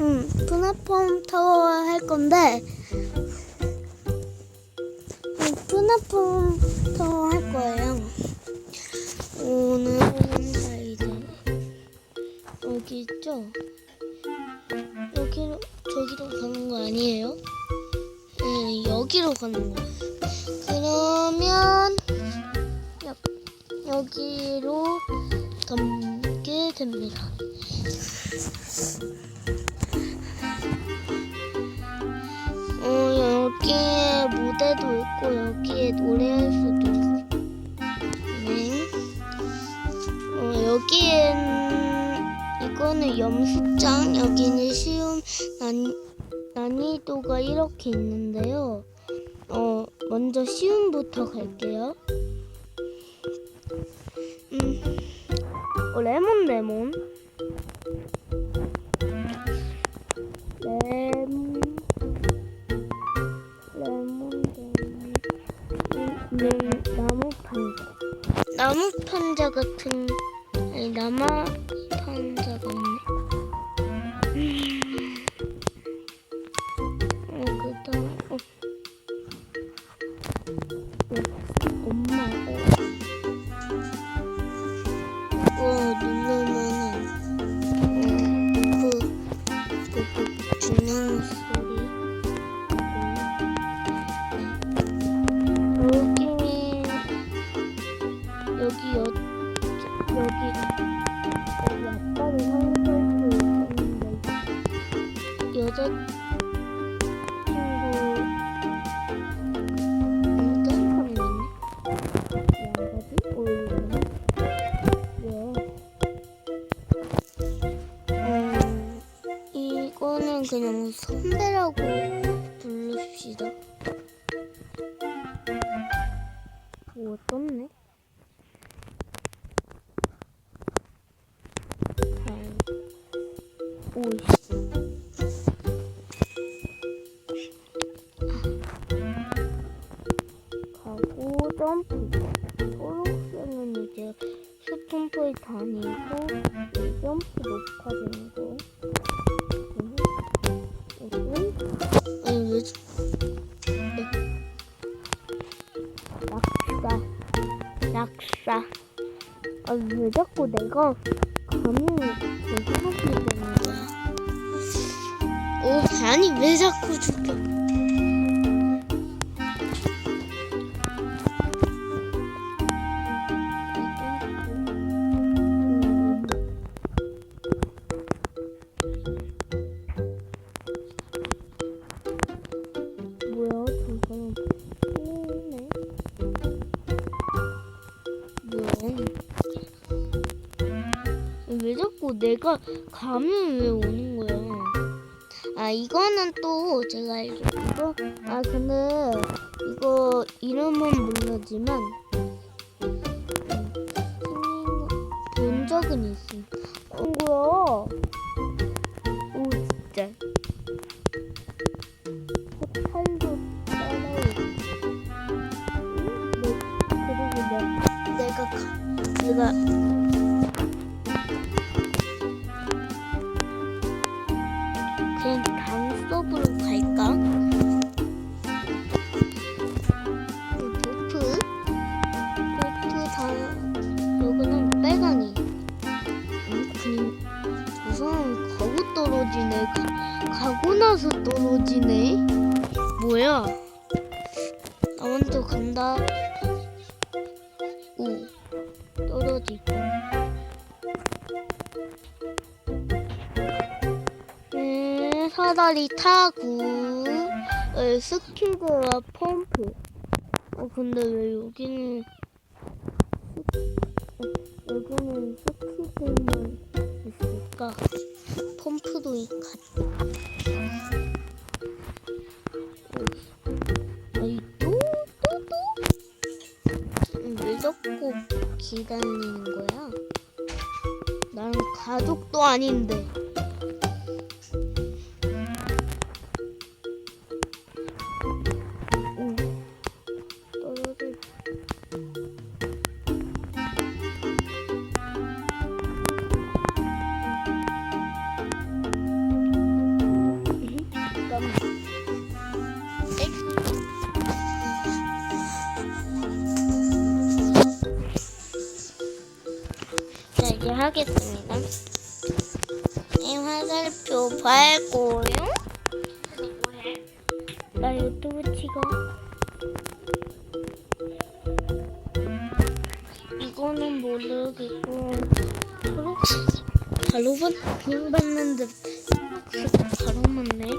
음, 푸나폼 타워 할 건데, 음, 푸나폼 타워 할 거예요. 오늘은 자 이제 여기 있죠? 여기로 저기로 가는 거 아니에요? 네, 여기로 가는 거예요. 그러면 여, 여기로 가게 됩니다. 있고 여기에 노래할 수도 있고. 네. 어, 여기엔 이거는 염숙장, 여기는 쉬움 난, 난이도가 이렇게 있는데요. 어, 먼저 쉬움부터 갈게요. 음, 어, 레몬. 레몬 나무 판자 같은 아니 나무 판자 같네 그냥 선배라고 부릅시다. 오, 떴네. 오이씨. 가고 점프. 초록색은 이제 스톰프에 다니고 점프 높아지는 거. 감이 여기 하게 되는 거야. 오 아니 왜 자꾸 죽여 내가 감이 왜 오는 거야? 아 이거는 또 제가 이거 아 근데 이거 이름은 모르지만 음, 본 적은 있음 어, 뭐야? 오 진짜. 포탈도 따라오고. 응? 내, 그리고 내, 내가 가, 내가 그 타고 어, 스키드와 펌프 어 근데 왜 여기는 스- 어, 여기는 스키드만 있을까 펌프도 같 아이 또 또 또? 음, 왜 자꾸 기다리는 거야? 나는 가족도 아닌데. 얘기하겠습니다. 이 화살표 발고요. 나 유튜브 찍어. 이거는 모르겠고 바로 바로 빙 봤는데 바로 맞네.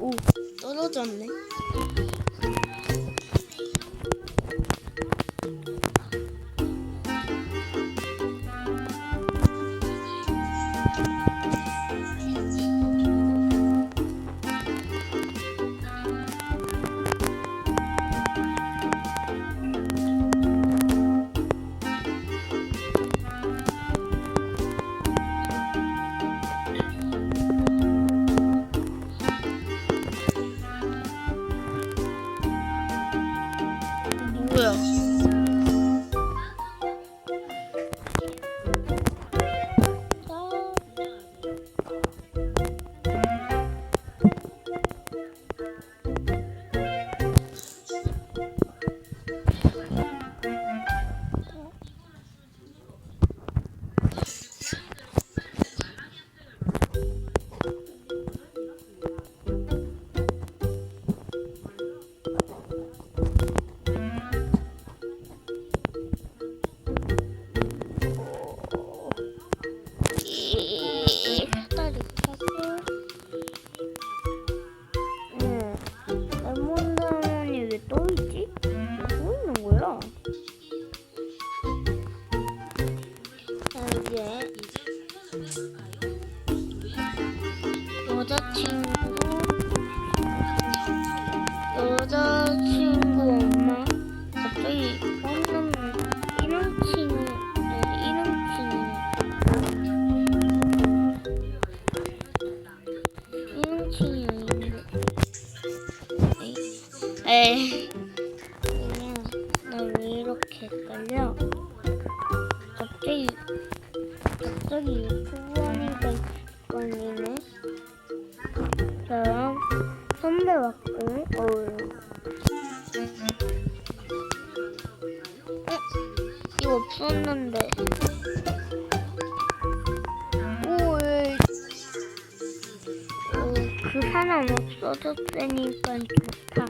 오 떨어졌네. 헷갈려 갑자기 갑자기 유튜브 하니까 걸리네 자 선배 왔고 어우 어? 이거 없었는데. 어, 그 사람 없어졌으니까 좋다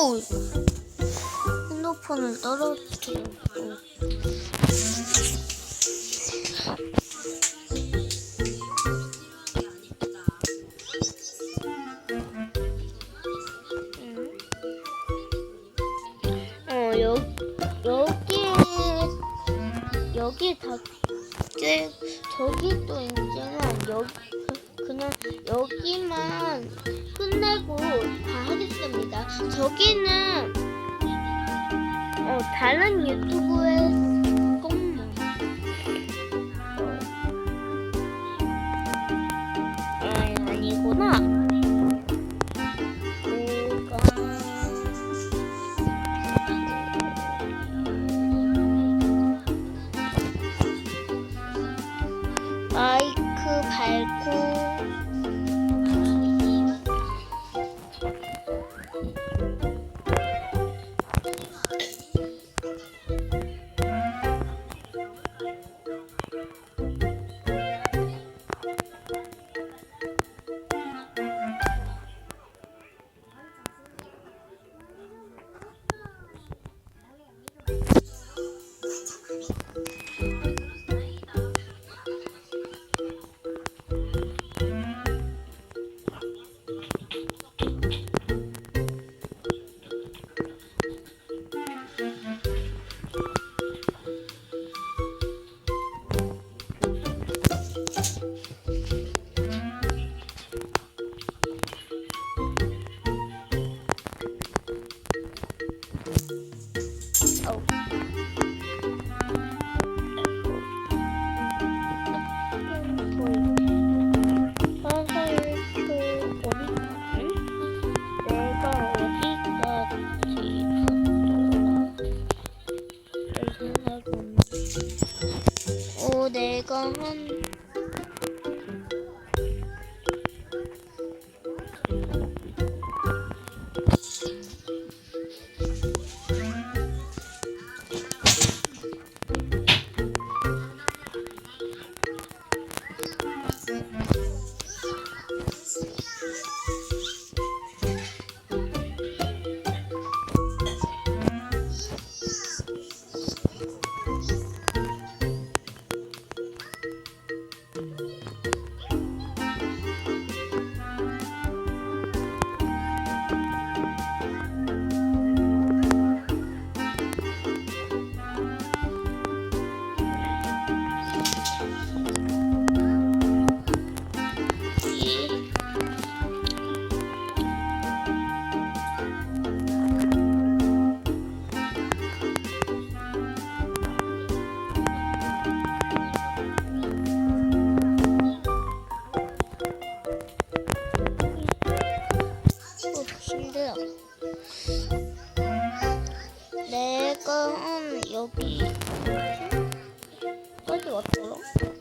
어우. 핸드폰을 떨어뜨렸 유튜브에 어디 왔더라?